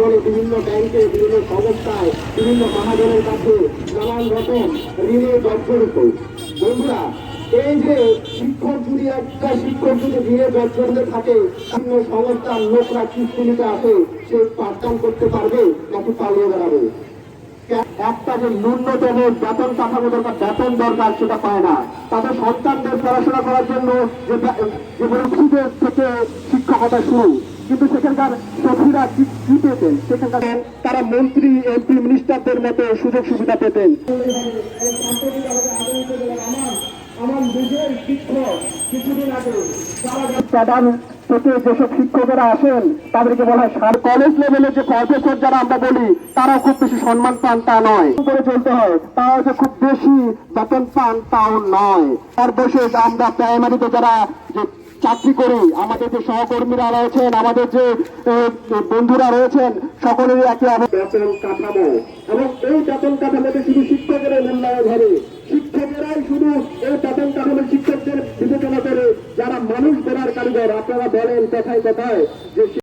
বলে বিভিন্ন ব্যাংকে বিভিন্ন সংস্থায় বিভিন্ন মহাজনের কাছে নানান রকম ঋণে জর্জরিত বন্ধুরা, এই যে শিক্ষক যদি একটা শিক্ষক যদি ঋণে জর্জরিত থাকে, বিভিন্ন সংস্থার লোকরা নিতে আসে সে পাঠদান করতে পারবে নাকি পালিয়ে বেড়াবে? একটা যে ন্যূনতম বেতন কাঠামো দরকার, বেতন দরকার সেটা পায় না। তাদের সন্তানদের পড়াশোনা করার জন্য যে বে- থেকে শিক্ষকতা শুরু। কিন্তু সেখানকার সখীরা কি পেতেন? সেখানকার তারা মন্ত্রী এমপি মিনিস্টারদের মতো সুযোগ সুবিধা পেতেন। প্রধান থেকে যেসব শিক্ষকেরা আসেন তাদেরকে বলা হয় সার কলেজ লেভেলে যে প্রফেসর যারা আমরা বলি তারাও খুব বেশি সম্মান পান তা নয়। করে চলতে হয়। যে খুব বেশি বেতন পান তাও নয়। তার আমরা প্রাইমারিতে যারা যে চাকরি করি আমাদের যে সহকর্মীরা রয়েছেন, আমাদের যে বন্ধুরা রয়েছেন, সকলেরই একই বেতন কাঠামো এবং এই বেতন কাঠামোতে শুধু শিক্ষকের মূল্যায়ন হবে শিক্ষকেরাই শুধু এই বেতন কাঠামো শিক্ষকদের বিবেচনা করে যারা মানুষ গড়ার কারিগর, আপনারা বলেন কথায় কথায় যে